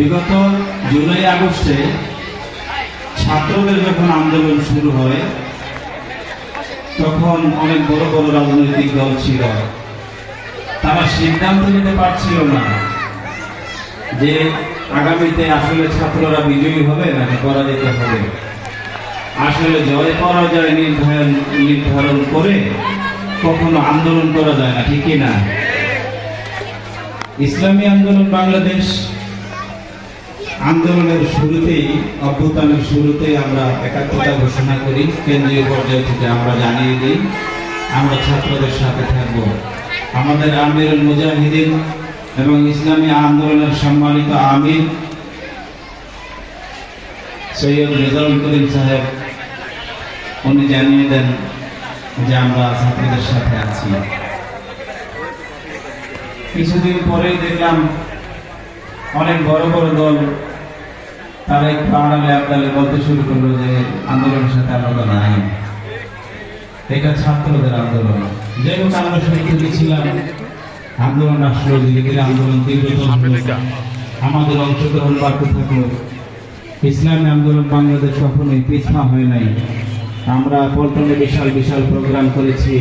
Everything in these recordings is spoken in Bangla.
বিগত জুলাই আগস্টে ছাত্রদের যখন আন্দোলন শুরু হয়, তখন অনেক বড় বড় রাজনৈতিক দল ছিল। তারা সিদ্ধান্ত নিতে পারছিল না যে আগামীতে আসলে ছাত্ররা বিজয়ী হবে নাকি পরাজিত হবে। আসলে জয় পরাজয় নির্ধারণ নির্ধারণ করে কখনো আন্দোলন করা যায় না, ঠিকই না। ইসলামী আন্দোলন বাংলাদেশ আন্দোলনের শুরুতেই, অভ্যুত্থানের শুরুতেই আমরা একাত্মতা ঘোষণা করি। কেন্দ্রীয় পর্যায় থেকে আমরা জানিয়ে দিই, আমরা ছাত্রদের সাথে থাকব। আমাদের আমিরুল মুজাহিদিন এবং ইসলামী আন্দোলনের সম্মানিত আমির সৈয়দ রেজাউল করিম সাহেব, উনি জানিয়ে দেন যে আমরা ছাত্রদের সাথে আছি। কিছুদিন পরেই দেখলাম অনেক বড় বড় দল তারা একটু আড়ালে আড়ালে বলতে শুরু করল যে আন্দোলনের সাথে তো নাই। এটা ছাত্রদের আন্দোলন। যাই হোক আমরা শুরু ছিলাম আন্দোলন আসলো ধীরে ধীরে আন্দোলন তীব্রতর আমাদের অংশগ্রহণ বাড়তে থাকল। ইসলামী আন্দোলন বাংলাদেশ কখনোই পিছপা হয় নাই। আমরা পল্টনে বিশাল বিশাল প্রোগ্রাম করেছি।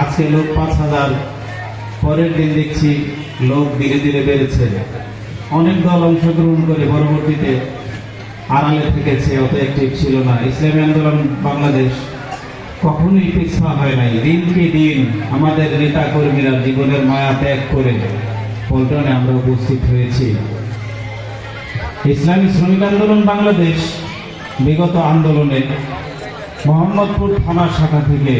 আজকে লোক পাঁচ হাজার পরের দিন দেখছি লোক ধীরে ধীরে বেড়েছে। অনেক দল অংশগ্রহণ করে পরবর্তীতে আড়ালে থেকেছে অত অ্যাক্টিভ ছিল না। ইসলামী আন্দোলন বাংলাদেশ কখনোই পিছপা হয় নাই। দিনকে দিন আমাদের নেতা কর্মীরা জীবনের মায়া ত্যাগ করে পল্টনে আমরা উপস্থিত হয়েছি। ইসলামী শ্রমিক আন্দোলন বাংলাদেশ বিগত আন্দোলনে মোহাম্মদপুর থানা শাখা থেকে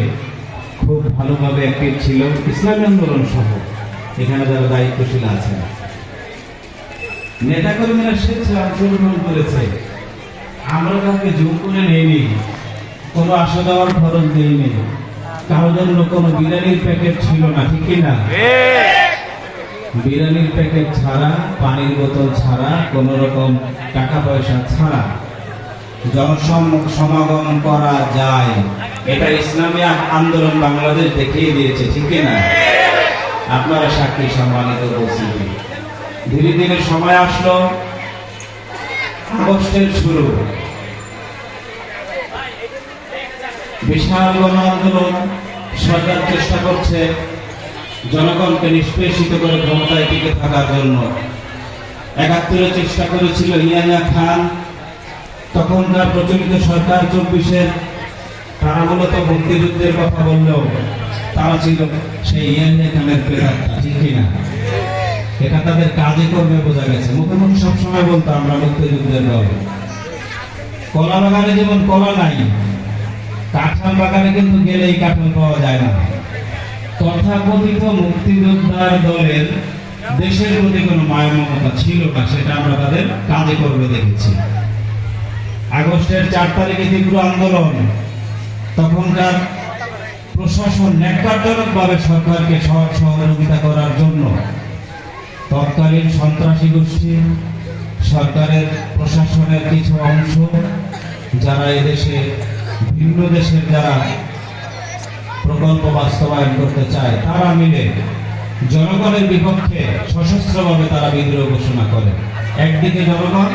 খুব ভালোভাবে অ্যাক্টিভ ছিল। ইসলামী আন্দোলন সহ এখানে যারা দায়িত্বশীল আছেন নেতাকর্মীরা স্বেচ্ছায় অংশগ্রহণ করেছে। আমরা কাউকে জোর করে নেইনি। কোনো আসা যাওয়ার খরচ দিইনি। কারোর জন্য কোনো বিরিয়ানির প্যাকেট ছিল না, ঠিক না? বিরিয়ানির প্যাকেট ছাড়া, পানির বোতল ছাড়া, কোন রকম টাকা পয়সা ছাড়া জনসম সমাগম করা যায়। এটা ইসলামী আন্দোলন বাংলাদেশ দেখিয়ে দিয়েছে, ঠিক না? আপনারা সাক্ষী সম্মানিত উপস্থিতি। ধীরে ধীরে সময় আসলো। আগস্টের শুরু। বিশাল গণ আন্দোলন সরকার চেষ্টা করছে। জনগণকে নিষ্পেষিত করে ক্ষমতায় টিকে থাকার জন্য। একাত্তরে চেষ্টা করেছিল ইয়াহিয়া খান। তখনকার প্রচলিত সরকার চব্বিশের তারা মূলত মুক্তিযুদ্ধের কথা বললেও তারা ছিল সেই ইয়াহিয়া খানের প্রেতাত্মা, ঠিক কিনা? এটা তাদের কাজে করবে বোঝা গেছে। মুখে সবসময় বলতো, আমরা মুক্তিযুদ্ধের দল। কলা বাগানে যেমন কলা নাই, কাঁঠাল বাগানে কিন্তু গেলেই কাঁঠাল পাওয়া যায় না। তথাকথিত মুক্তিযোদ্ধার দলের দেশের প্রতি কোনো মায়া মমতা ছিল না, সেটা আমরা তাদের কাজে করবে দেখেছি। আগস্টের চার তারিখে তীব্র আন্দোলন, তখনকার প্রশাসন ন্যাক্কারজনক সরকারকে সহ- সহযোগিতা করার জন্য তৎকালীন সন্ত্রাসী গোষ্ঠী, সরকারের, প্রশাসনের কিছু অংশ, যারা এদেশে, ভিন্ন দেশের যারা প্রকল্প বাস্তবায়ন করতে চায়, তারা মিলে জনগণের বিপক্ষে সশস্ত্রভাবে তারা বিদ্রোহ ঘোষণা করে। একদিকে জনগণ,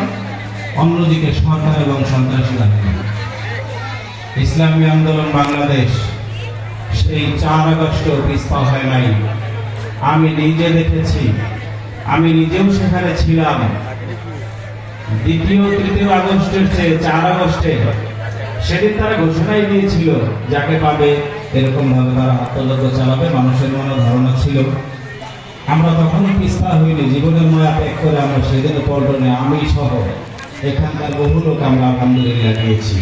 অন্যদিকে সরকার এবং সন্ত্রাসী বাহিনী ইসলামী আন্দোলন বাংলাদেশ, সেই চার আগস্ট পিস্পা হয় নাই। আমি নিজে দেখেছি আমি নিজেও সেখানে ছিলাম। দ্বিতীয়, তৃতীয় আগস্টের চেয়ে চার আগস্টে সেদিন তারা ঘোষণাই দিয়েছিল, যাকে পাবে এরকম ভাবে তারা আত্মযজ্ঞ চালাবে, মানুষের মনে ধারণা ছিল। আমরা তখনই পিস্পা হইনি, জীবনের মায়া ত্যাগ করে আমরা সেদিন পল্টনে আমি সহ এখানকার বহু লোক আমরা আলহামদুলিল্লাহ গিয়েছি।